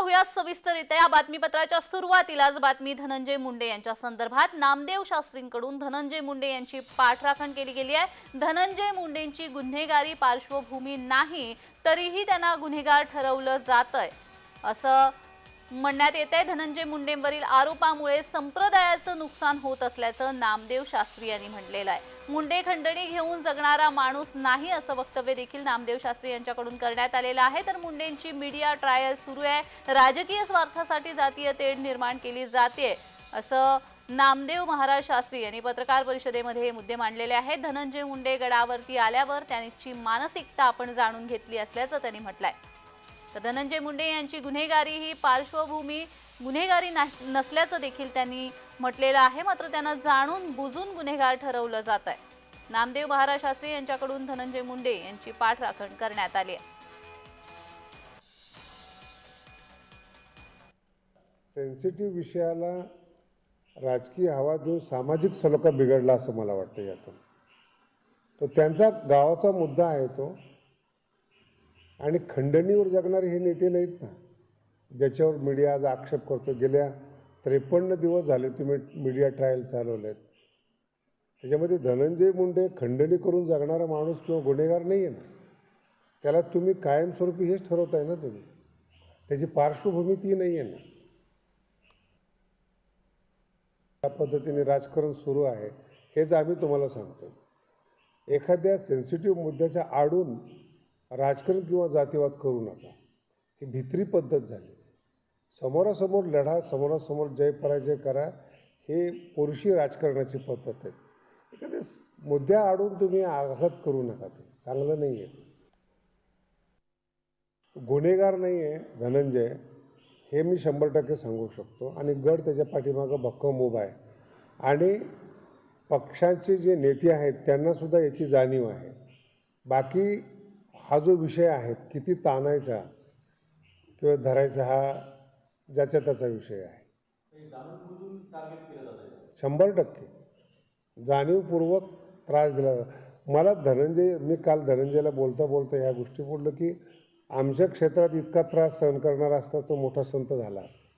पाहूया सविस्तरित्या या बातमीपत्राच्या सुरुवातीलाच बातमी धनंजय मुंडे यांच्या संदर्भात. नामदेव शास्त्रींकडून धनंजय मुंडे यांची पाठराखण केली गेली आहे. धनंजय मुंडेंची गुन्हेगारी पार्श्वभूमी नाही तरीही त्यांना गुन्हेगार ठरवलं जातंय. असं म्हणण्यात येत आहे धनंजय मुंडेंवरील आरोपामुळे संप्रदायाचं नुकसान होत असल्याचं नामदेव शास्त्री यांनी म्हटलेलं आहे. मुंडे खंडणी घेऊन जगणारा माणूस नाही असं वक्तव्य देखील नामदेव शास्त्री यांच्याकडून करण्यात आलेलं आहे. तर मुंडेंची मीडिया ट्रायल सुरू आहे. राजकीय स्वार्थासाठी जातीय तेढ निर्माण केली जाते असं नामदेव महाराज शास्त्री यांनी पत्रकार परिषदेमध्ये हे मुद्दे मांडलेले आहेत. धनंजय मुंडे गडावरती आल्यावर त्यांची मानसिकता आपण जाणून घेतली असल्याचं त्यांनी म्हटलंय. तर धनंजय मुंडे यांची गुन्हेगारी ही पार्श्वभूमी गुन्हेगारी नसल्याचं देखील त्यांनी म्हटलेलं आहे. मात्र त्यांना जाणून बुजून गुन्हेगार ठरवलं जात आहे. नामदेव महाराज शास्त्री यांच्याकडून धनंजय मुंडे यांची पाठराखण करण्यात आली आहे. सेन्सिटिव्ह विषयाला राजकीय हवा देऊन सामाजिक सलोखा बिघडला असं मला वाटतं यातून. तो त्यांचा गावाचा मुद्दा आहे तो. आणि खंडणीवर जगणारे हे नेते नाहीत ना. ज्याच्यावर मीडिया आज आक्षेप करतो गेल्या त्रेपन्न दिवस झाले तुम्ही मीडिया ट्रायल चालवलेत. त्याच्यामध्ये धनंजय मुंडे खंडणी करून जगणारा माणूस किंवा गुन्हेगार नाही आहे ना. त्याला तुम्ही कायमस्वरूपी हेच ठरवताय ना तुम्ही. त्याची पार्श्वभूमी ती नाही आहे ना. त्या पद्धतीने राजकारण सुरू आहे. हेच आम्ही तुम्हाला सांगतो एखाद्या सेन्सिटिव्ह मुद्द्याच्या आडून राजकारण किंवा जातीवाद करू नका. ही भित्री पद्धत झाली. समोरासमोर लढा समोरासमोर जय पराजय करा हे पुरुषी राजकारणाची पद्धत आहे. एखाद्या मुद्द्या आडून तुम्ही आघात करू नका ते. चांगलं नाही आहे गुन्हेगार नाही आहे धनंजय हे मी शंभर टक्के सांगू शकतो. आणि गड त्याच्या पाठीमागं भक्कम उभा आहे. आणि पक्षाचे जे नेते आहेत त्यांनासुद्धा याची जाणीव आहे. बाकी हा जो विषय आहे किती ताणायचा किंवा धरायचा हा ज्याचा त्याचा विषय आहे. शंभर टक्के. जाणीवपूर्वक त्रास दिला जातो. मला धनंजय मी काल धनंजयला बोलता बोलता ह्या गोष्टी बोललो की आमच्या क्षेत्रात इतका त्रास सहन करणारा असता तो मोठा संत झाला असता.